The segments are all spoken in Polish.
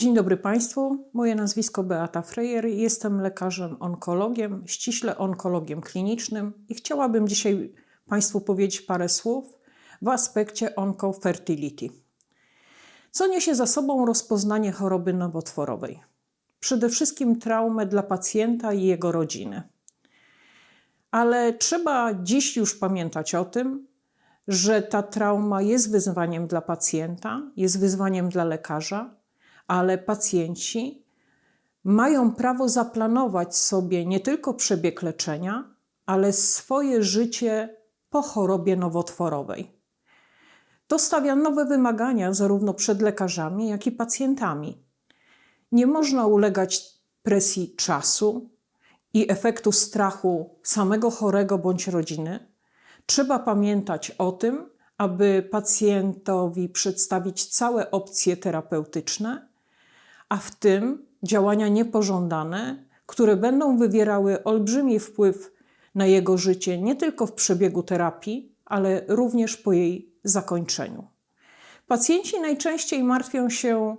Dzień dobry Państwu. Moje nazwisko Beata Frejer. Jestem lekarzem onkologiem, ściśle onkologiem klinicznym i chciałabym dzisiaj Państwu powiedzieć parę słów w aspekcie oncofertility. Co niesie za sobą rozpoznanie choroby nowotworowej? Przede wszystkim traumę dla pacjenta i jego rodziny. Ale trzeba dziś już pamiętać o tym, że ta trauma jest wyzwaniem dla pacjenta, jest wyzwaniem dla lekarza, ale pacjenci mają prawo zaplanować sobie nie tylko przebieg leczenia, ale swoje życie po chorobie nowotworowej. To stawia nowe wymagania zarówno przed lekarzami, jak i pacjentami. Nie można ulegać presji czasu i efektu strachu samego chorego bądź rodziny. Trzeba pamiętać o tym, aby pacjentowi przedstawić całe opcje terapeutyczne, a w tym działania niepożądane, które będą wywierały olbrzymi wpływ na jego życie nie tylko w przebiegu terapii, ale również po jej zakończeniu. Pacjenci najczęściej martwią się,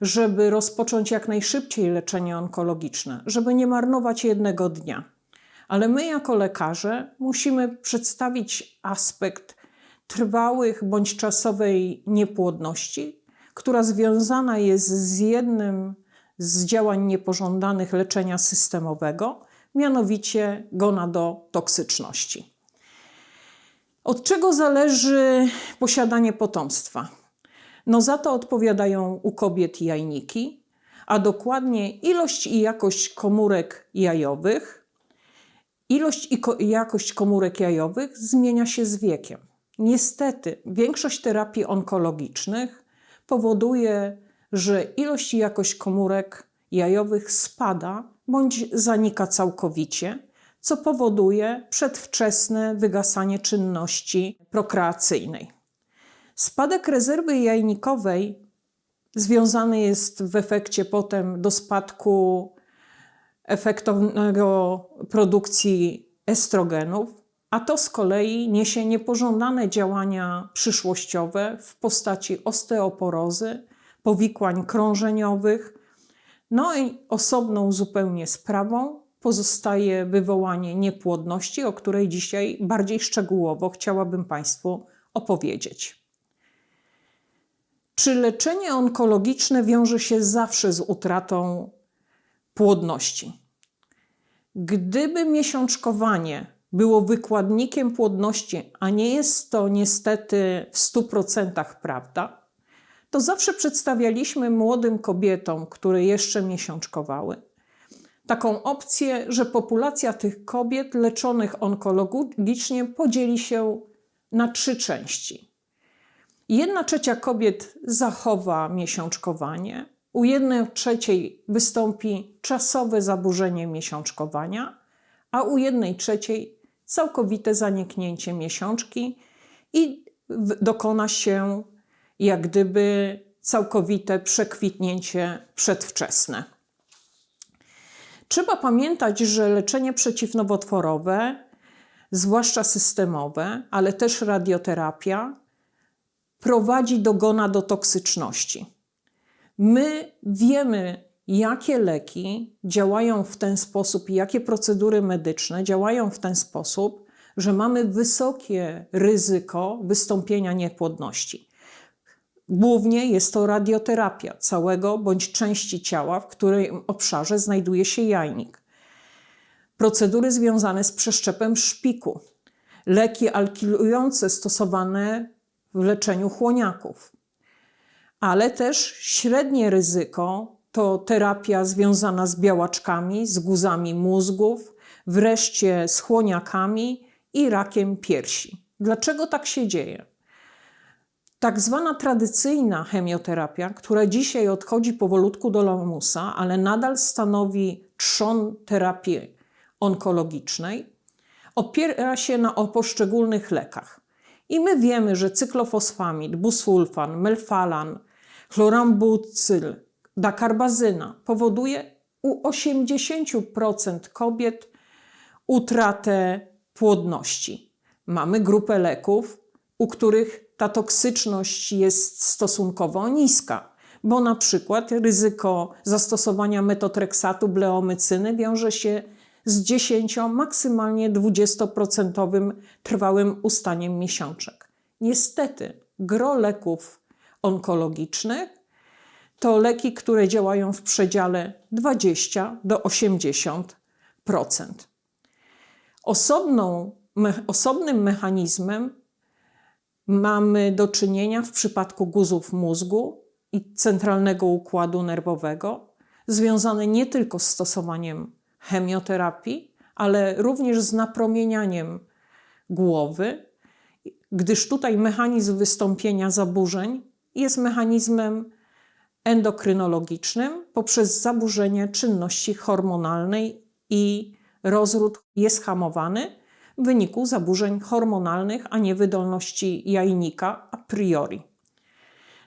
żeby rozpocząć jak najszybciej leczenie onkologiczne, żeby nie marnować jednego dnia. Ale my, jako lekarze, musimy przedstawić aspekt trwałych bądź czasowej niepłodności, która związana jest z jednym z działań niepożądanych leczenia systemowego, mianowicie gonadotoksyczności. Od czego zależy posiadanie potomstwa? No za to odpowiadają u kobiet jajniki, a dokładnie ilość i jakość komórek jajowych. Ilość i ko jakość komórek jajowych zmienia się z wiekiem. Niestety, większość terapii onkologicznych powoduje, że ilość i jakość komórek jajowych spada bądź zanika całkowicie, co powoduje przedwczesne wygasanie czynności prokreacyjnej. Spadek rezerwy jajnikowej związany jest w efekcie potem do spadku efektownego produkcji estrogenów, a to z kolei niesie niepożądane działania przyszłościowe w postaci osteoporozy, powikłań krążeniowych. No i osobną zupełnie sprawą pozostaje wywołanie niepłodności, o której dzisiaj bardziej szczegółowo chciałabym Państwu opowiedzieć. Czy leczenie onkologiczne wiąże się zawsze z utratą płodności? Gdyby miesiączkowanie było wykładnikiem płodności, a nie jest to niestety w 100% prawda, to zawsze przedstawialiśmy młodym kobietom, które jeszcze miesiączkowały, taką opcję, że populacja tych kobiet leczonych onkologicznie podzieli się na trzy części. Jedna trzecia kobiet zachowa miesiączkowanie, u jednej trzeciej wystąpi czasowe zaburzenie miesiączkowania, a u jednej trzeciej całkowite zaniknięcie miesiączki i dokona się jak gdyby całkowite przekwitnięcie przedwczesne. Trzeba pamiętać, że leczenie przeciwnowotworowe, zwłaszcza systemowe, ale też radioterapia, prowadzi do gonadotoksyczności. My wiemy, jakie leki działają w ten sposób i jakie procedury medyczne działają w ten sposób, że mamy wysokie ryzyko wystąpienia niepłodności. Głównie jest to radioterapia całego bądź części ciała, w której obszarze znajduje się jajnik. Procedury związane z przeszczepem szpiku, leki alkilujące stosowane w leczeniu chłoniaków, ale też średnie ryzyko to terapia związana z białaczkami, z guzami mózgów, wreszcie z chłoniakami i rakiem piersi. Dlaczego tak się dzieje? Tak zwana tradycyjna chemioterapia, która dzisiaj odchodzi powolutku do lamusa, ale nadal stanowi trzon terapii onkologicznej, opiera się na poszczególnych lekach. I my wiemy, że cyklofosfamid, busulfan, melfalan, chlorambucyl, dakarbazyna powoduje u 80% kobiet utratę płodności. Mamy grupę leków, u których ta toksyczność jest stosunkowo niska. bo na przykład ryzyko zastosowania metotreksatu, bleomycyny wiąże się z 10, maksymalnie 20% trwałym ustaniem miesiączek. Niestety, gro leków onkologicznych to leki, które działają w przedziale 20 do 80%. Osobną, me, osobnym mechanizmem mamy do czynienia w przypadku guzów mózgu i centralnego układu nerwowego, związane nie tylko z stosowaniem chemioterapii, ale również z napromienianiem głowy, gdyż tutaj mechanizm wystąpienia zaburzeń jest mechanizmem endokrynologicznym poprzez zaburzenie czynności hormonalnej i rozród jest hamowany w wyniku zaburzeń hormonalnych, a nie wydolności jajnika a priori.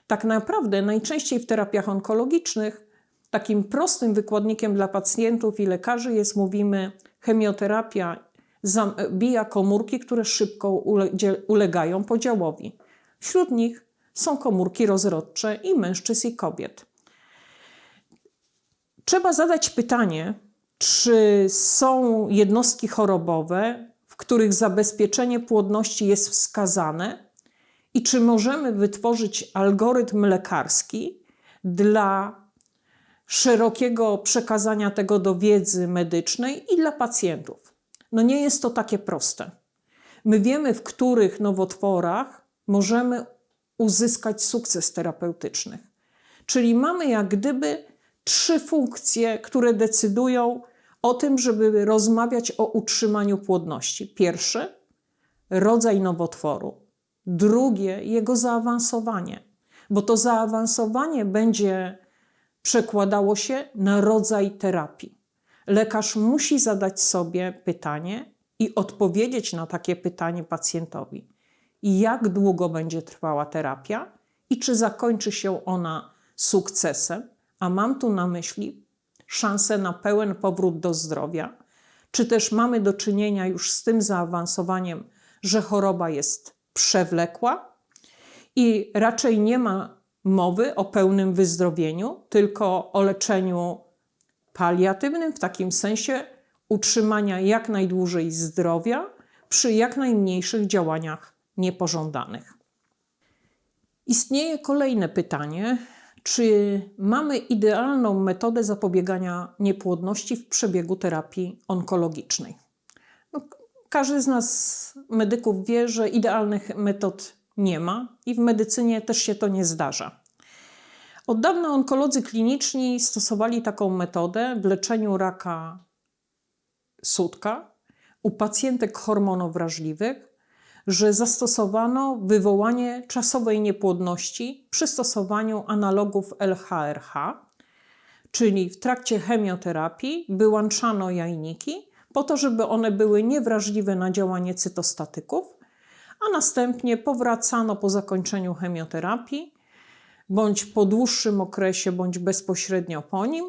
Tak naprawdę najczęściej w terapiach onkologicznych takim prostym wykładnikiem dla pacjentów i lekarzy jest, mówimy, chemioterapia zabija komórki, które szybko ulegają podziałowi. Wśród nich są komórki rozrodcze i mężczyzn i kobiet. Trzeba zadać pytanie, czy są jednostki chorobowe, w których zabezpieczenie płodności jest wskazane i czy możemy wytworzyć algorytm lekarski dla szerokiego przekazania tego do wiedzy medycznej i dla pacjentów. No nie jest to takie proste. My wiemy, w których nowotworach możemy uzyskać sukces terapeutyczny. Czyli mamy jak gdyby trzy funkcje, które decydują o tym, żeby rozmawiać o utrzymaniu płodności. Pierwszy rodzaj nowotworu, drugie jego zaawansowanie, bo to zaawansowanie będzie przekładało się na rodzaj terapii. Lekarz musi zadać sobie pytanie i odpowiedzieć na takie pytanie pacjentowi. Jak długo będzie trwała terapia i czy zakończy się ona sukcesem? A mam tu na myśli szansę na pełen powrót do zdrowia, czy też mamy do czynienia już z tym zaawansowaniem, że choroba jest przewlekła i raczej nie ma mowy o pełnym wyzdrowieniu, tylko o leczeniu paliatywnym, w takim sensie utrzymania jak najdłużej zdrowia przy jak najmniejszych działaniach niepożądanych. Istnieje kolejne pytanie, czy mamy idealną metodę zapobiegania niepłodności w przebiegu terapii onkologicznej? No, każdy z nas, medyków, wie, że idealnych metod nie ma i w medycynie też się to nie zdarza. Od dawna onkolodzy kliniczni stosowali taką metodę w leczeniu raka sutka u pacjentek hormonowrażliwych, że zastosowano wywołanie czasowej niepłodności przy stosowaniu analogów LHRH, czyli w trakcie chemioterapii wyłączano jajniki po to, żeby one były niewrażliwe na działanie cytostatyków, a następnie powracano po zakończeniu chemioterapii bądź po dłuższym okresie, bądź bezpośrednio po nim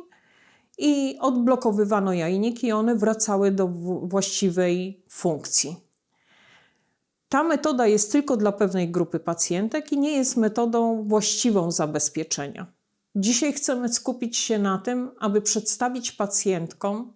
i odblokowywano jajniki i one wracały do właściwej funkcji. Ta metoda jest tylko dla pewnej grupy pacjentek i nie jest metodą właściwą zabezpieczenia. Dzisiaj chcemy skupić się na tym, aby przedstawić pacjentkom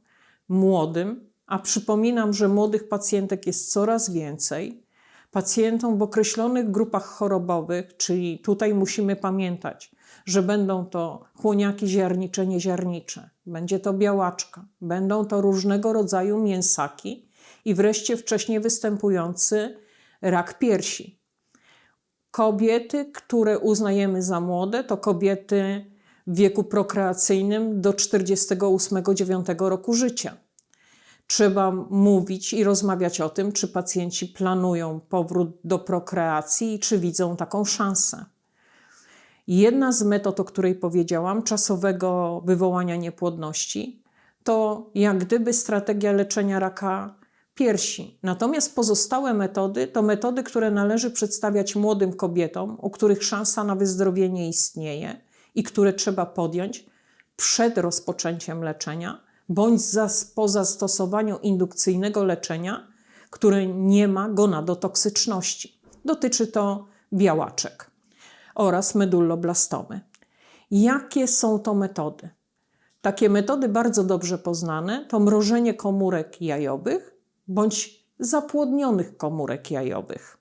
młodym, a przypominam, że młodych pacjentek jest coraz więcej, pacjentom w określonych grupach chorobowych, czyli tutaj musimy pamiętać, że będą to chłoniaki ziarnicze, nieziarnicze, będzie to białaczka, będą to różnego rodzaju mięsaki i wreszcie wcześniej występujący rak piersi. Kobiety, które uznajemy za młode, to kobiety w wieku prokreacyjnym do 48-9 roku życia. Trzeba mówić i rozmawiać o tym, czy pacjenci planują powrót do prokreacji i czy widzą taką szansę. Jedna z metod, o której powiedziałam, czasowego wywołania niepłodności, to jak gdyby strategia leczenia raka piersi. Natomiast pozostałe metody to metody, które należy przedstawiać młodym kobietom, u których szansa na wyzdrowienie istnieje i które trzeba podjąć przed rozpoczęciem leczenia bądź po zastosowaniu indukcyjnego leczenia, które nie ma gonadotoksyczności. Dotyczy to białaczek oraz medulloblastomy. Jakie są to metody? Takie metody bardzo dobrze poznane to mrożenie komórek jajowych bądź zapłodnionych komórek jajowych.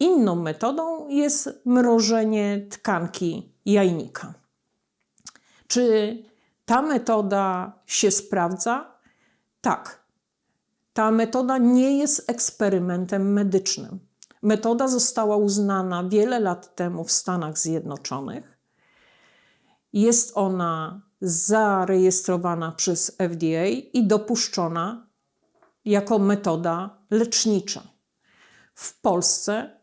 Inną metodą jest mrożenie tkanki jajnika. Czy ta metoda się sprawdza? Tak. Ta metoda nie jest eksperymentem medycznym. Metoda została uznana wiele lat temu w Stanach Zjednoczonych. Jest ona zarejestrowana przez FDA i dopuszczona jako metoda lecznicza. W Polsce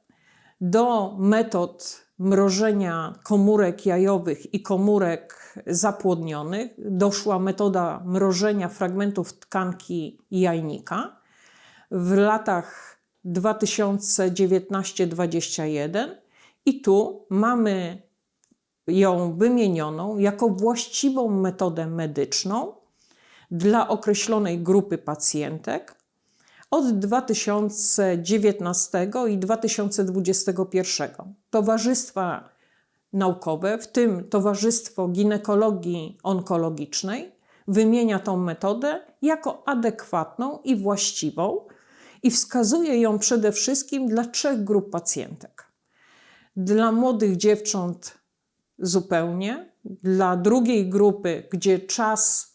do metod mrożenia komórek jajowych i komórek zapłodnionych doszła metoda mrożenia fragmentów tkanki jajnika w latach 2019-2021 i tu mamy ją wymienioną jako właściwą metodę medyczną dla określonej grupy pacjentek od 2019 i 2021. Towarzystwa naukowe, w tym Towarzystwo Ginekologii Onkologicznej, wymienia tą metodę jako adekwatną i właściwą i wskazuje ją przede wszystkim dla trzech grup pacjentek. Dla młodych dziewcząt zupełnie, dla drugiej grupy, gdzie czas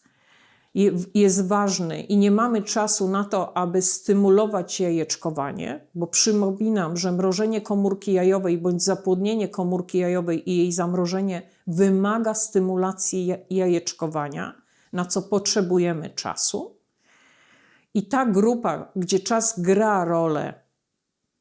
jest ważny i nie mamy czasu na to, aby stymulować jajeczkowanie, bo przypominam, że mrożenie komórki jajowej bądź zapłodnienie komórki jajowej i jej zamrożenie wymaga stymulacji ja- jajeczkowania, na co potrzebujemy czasu. I ta grupa, gdzie czas gra rolę,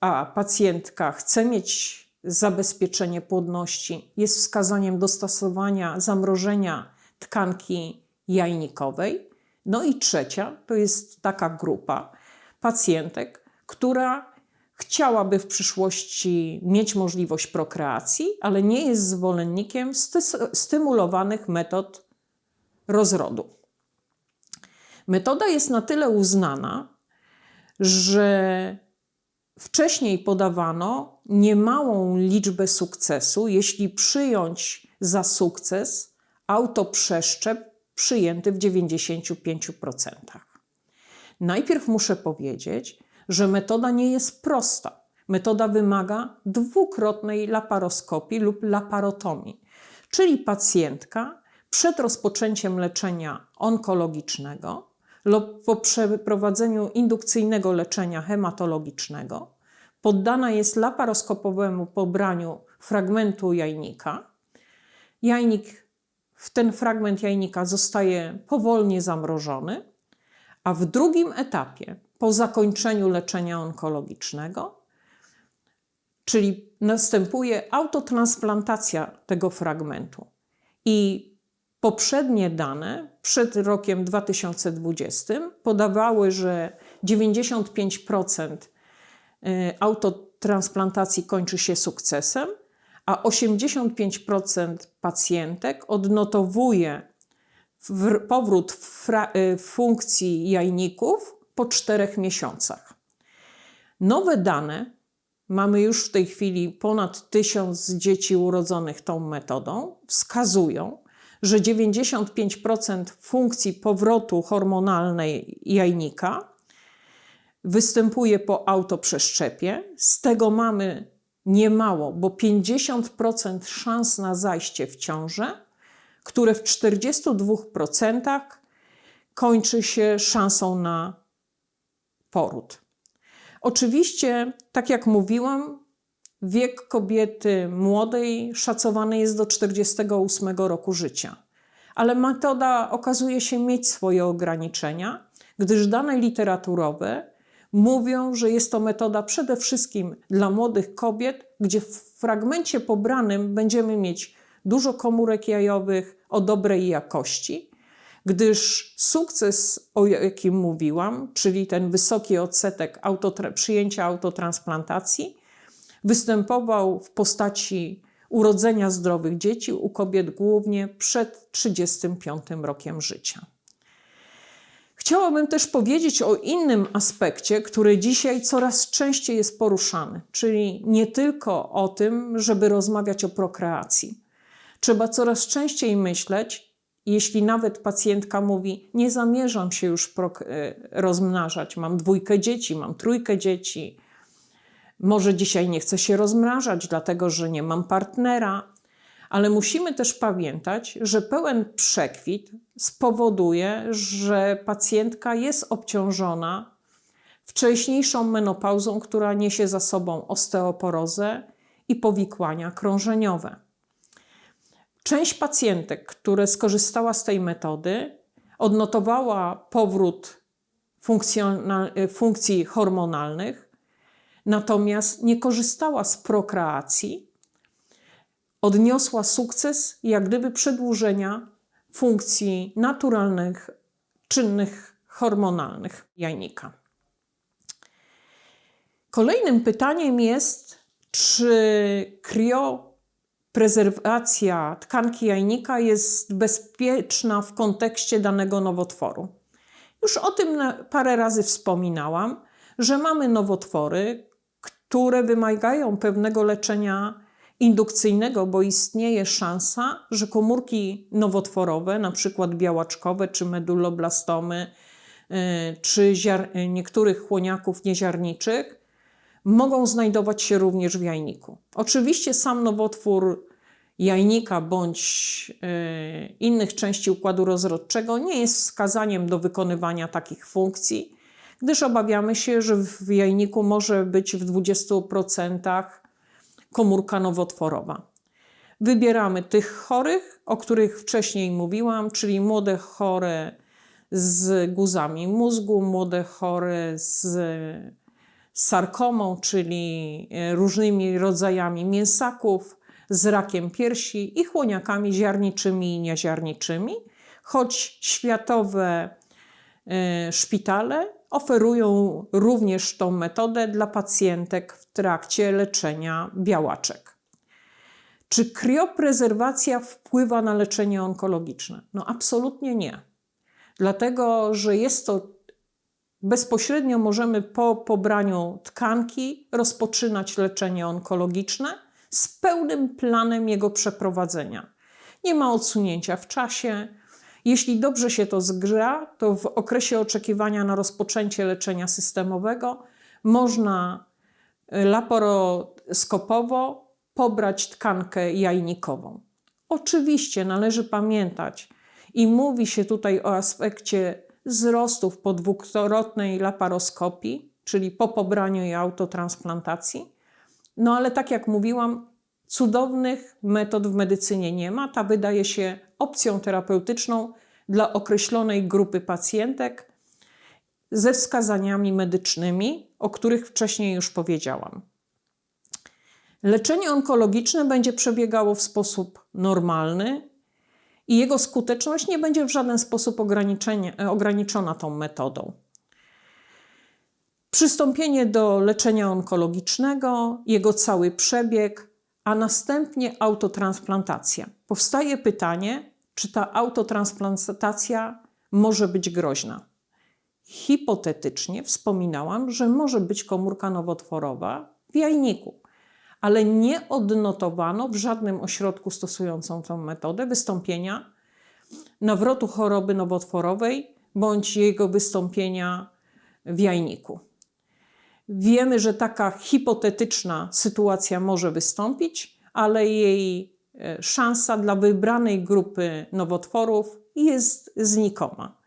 a pacjentka chce mieć zabezpieczenie płodności, jest wskazaniem dostosowania zamrożenia tkanki jajnikowej. No i trzecia to jest taka grupa pacjentek, która chciałaby w przyszłości mieć możliwość prokreacji, ale nie jest zwolennikiem stymulowanych metod rozrodu. Metoda jest na tyle uznana, że wcześniej podawano niemałą liczbę sukcesu, jeśli przyjąć za sukces autoprzeszczep przyjęty w 95%. Najpierw muszę powiedzieć, że metoda nie jest prosta. Metoda wymaga dwukrotnej laparoskopii lub laparotomii, czyli pacjentka przed rozpoczęciem leczenia onkologicznego lub po przeprowadzeniu indukcyjnego leczenia hematologicznego poddana jest laparoskopowemu pobraniu fragmentu jajnika. Jajnik, w ten fragment jajnika zostaje powolnie zamrożony, a w drugim etapie, po zakończeniu leczenia onkologicznego, czyli następuje autotransplantacja tego fragmentu. I poprzednie dane przed rokiem 2020 podawały, że 95% y, autotransplantacji kończy się sukcesem, a 85% pacjentek odnotowuje powrót y, funkcji jajników po czterech miesiącach. Nowe dane, mamy już w tej chwili ponad 1000 dzieci urodzonych tą metodą, wskazują, że 95% funkcji powrotu hormonalnej jajnika występuje po autoprzeszczepie. Z tego mamy niemało, bo 50% szans na zajście w ciążę, które w 42% kończy się szansą na poród. Oczywiście, tak jak mówiłam, wiek kobiety młodej szacowany jest do 48 roku życia. Ale metoda okazuje się mieć swoje ograniczenia, gdyż dane literaturowe mówią, że jest to metoda przede wszystkim dla młodych kobiet, gdzie w fragmencie pobranym będziemy mieć dużo komórek jajowych o dobrej jakości, gdyż sukces, o jakim mówiłam, czyli ten wysoki odsetek autotra- przyjęcia autotransplantacji, występował w postaci urodzenia zdrowych dzieci u kobiet głównie przed 35 rokiem życia. Chciałabym też powiedzieć o innym aspekcie, który dzisiaj coraz częściej jest poruszany, czyli nie tylko o tym, żeby rozmawiać o prokreacji. Trzeba coraz częściej myśleć, jeśli nawet pacjentka mówi: Nie zamierzam się już e, rozmnażać, mam dwójkę dzieci, mam trójkę dzieci, może dzisiaj nie chcę się rozmnażać, dlatego że nie mam partnera, ale musimy też pamiętać, że pełen przekwit spowoduje, że pacjentka jest obciążona wcześniejszą menopauzą, która niesie za sobą osteoporozę i powikłania krążeniowe. Część pacjentek, które skorzystała z tej metody, odnotowała powrót funkcjonal- funkcji hormonalnych, natomiast nie korzystała z prokreacji, odniosła sukces jak gdyby przedłużenia funkcji naturalnych, czynnych hormonalnych jajnika. Kolejnym pytaniem jest, czy krioprezerwacja tkanki jajnika jest bezpieczna w kontekście danego nowotworu. Już o tym parę razy wspominałam, że mamy nowotwory, które wymagają pewnego leczenia indukcyjnego, bo istnieje szansa, że komórki nowotworowe, na przykład białaczkowe czy meduloblastomy, czy y, niektórych chłoniaków nieziarniczych, mogą znajdować się również w jajniku. Oczywiście sam nowotwór jajnika bądź y, innych części układu rozrodczego nie jest wskazaniem do wykonywania takich funkcji, gdyż obawiamy się, że w jajniku może być w 20% komórka nowotworowa. Wybieramy tych chorych, o których wcześniej mówiłam, czyli młode chore z guzami mózgu, młode chore z sarkomą, czyli e, różnymi rodzajami mięsaków, z rakiem piersi i chłoniakami ziarniczymi i nieziarniczymi, choć światowe e, szpitale oferują również tą metodę dla pacjentek w trakcie leczenia białaczek. Czy krioprezerwacja wpływa na leczenie onkologiczne? No absolutnie nie. Dlatego, że jest to bezpośrednio możemy po pobraniu tkanki rozpoczynać leczenie onkologiczne z pełnym planem jego przeprowadzenia. Nie ma odsunięcia w czasie. Jeśli dobrze się to zgra, to w okresie oczekiwania na rozpoczęcie leczenia systemowego można y, laparoskopowo pobrać tkankę jajnikową. Oczywiście należy pamiętać i mówi się tutaj o aspekcie wzrostów po dwukrotnej laparoskopii, czyli po pobraniu i autotransplantacji. No ale tak jak mówiłam, cudownych metod w medycynie nie ma. Ta wydaje się opcją terapeutyczną dla określonej grupy pacjentek ze wskazaniami medycznymi, o których wcześniej już powiedziałam. Leczenie onkologiczne będzie przebiegało w sposób normalny i jego skuteczność nie będzie w żaden sposób ograniczona tą metodą. Przystąpienie do leczenia onkologicznego, jego cały przebieg, a następnie autotransplantacja. Powstaje pytanie, czy ta autotransplantacja może być groźna. Hipotetycznie wspominałam, że może być komórka nowotworowa w jajniku, ale nie odnotowano w żadnym ośrodku stosującą tę metodę wystąpienia nawrotu choroby nowotworowej bądź jego wystąpienia w jajniku. Wiemy, że taka hipotetyczna sytuacja może wystąpić, ale jej e, szansa dla wybranej grupy nowotworów jest znikoma.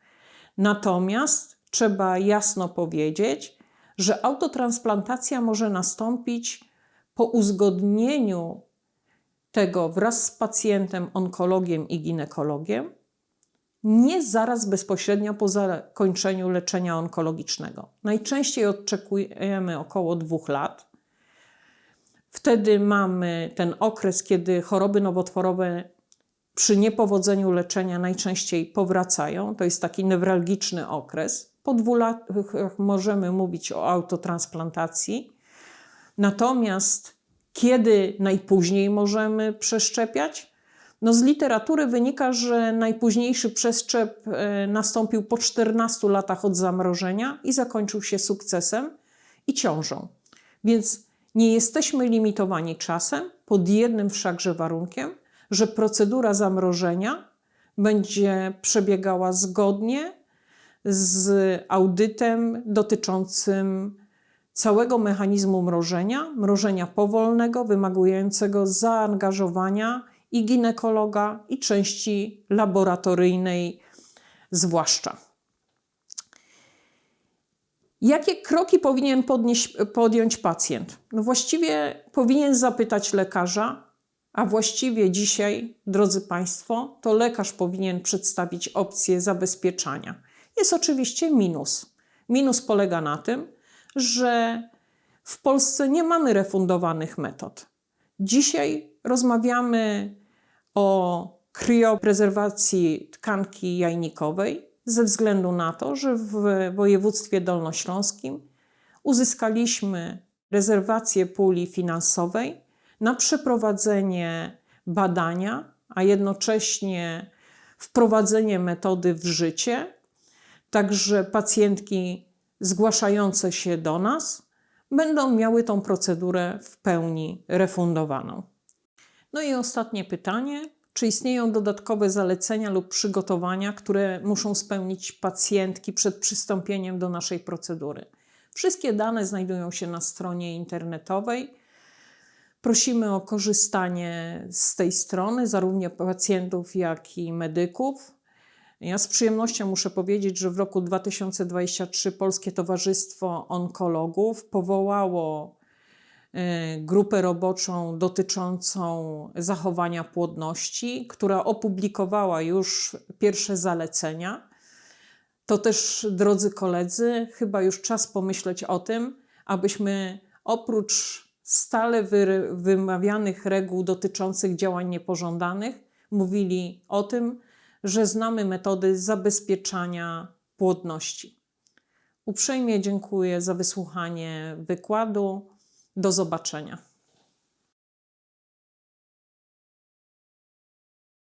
Natomiast trzeba jasno powiedzieć, że autotransplantacja może nastąpić po uzgodnieniu tego wraz z pacjentem, onkologiem i ginekologiem, nie zaraz bezpośrednio po zakończeniu leczenia onkologicznego. Najczęściej oczekujemy około dwóch lat. Wtedy mamy ten okres, kiedy choroby nowotworowe przy niepowodzeniu leczenia najczęściej powracają. To jest taki newralgiczny okres. Po dwóch latach możemy mówić o autotransplantacji. Natomiast kiedy najpóźniej możemy przeszczepiać? No z literatury wynika, że najpóźniejszy przeszczep e, nastąpił po 14 latach od zamrożenia i zakończył się sukcesem i ciążą. Więc nie jesteśmy limitowani czasem, pod jednym wszakże warunkiem, że procedura zamrożenia będzie przebiegała zgodnie z audytem dotyczącym całego mechanizmu mrożenia, mrożenia powolnego, wymagającego zaangażowania i ginekologa, i części laboratoryjnej, zwłaszcza. Jakie kroki powinien podnieść, podjąć pacjent? No właściwie powinien zapytać lekarza, a właściwie dzisiaj, drodzy Państwo, to lekarz powinien przedstawić opcję zabezpieczania. Jest oczywiście minus. Minus polega na tym, że w Polsce nie mamy refundowanych metod. Dzisiaj rozmawiamy o krioprezerwacji tkanki jajnikowej ze względu na to, że w województwie dolnośląskim uzyskaliśmy rezerwację puli finansowej na przeprowadzenie badania, a jednocześnie wprowadzenie metody w życie. Także pacjentki zgłaszające się do nas będą miały tą procedurę w pełni refundowaną. No i ostatnie pytanie. Czy istnieją dodatkowe zalecenia lub przygotowania, które muszą spełnić pacjentki przed przystąpieniem do naszej procedury? Wszystkie dane znajdują się na stronie internetowej. Prosimy o korzystanie z tej strony, zarówno pacjentów, jak i medyków. Ja z przyjemnością muszę powiedzieć, że w roku 2023 Polskie Towarzystwo Onkologów powołało grupę roboczą dotyczącą zachowania płodności, która opublikowała już pierwsze zalecenia. To też, drodzy koledzy, chyba już czas pomyśleć o tym, abyśmy oprócz stale wy- wymawianych reguł dotyczących działań niepożądanych, mówili o tym, że znamy metody zabezpieczania płodności. Uprzejmie dziękuję za wysłuchanie wykładu. Do zobaczenia.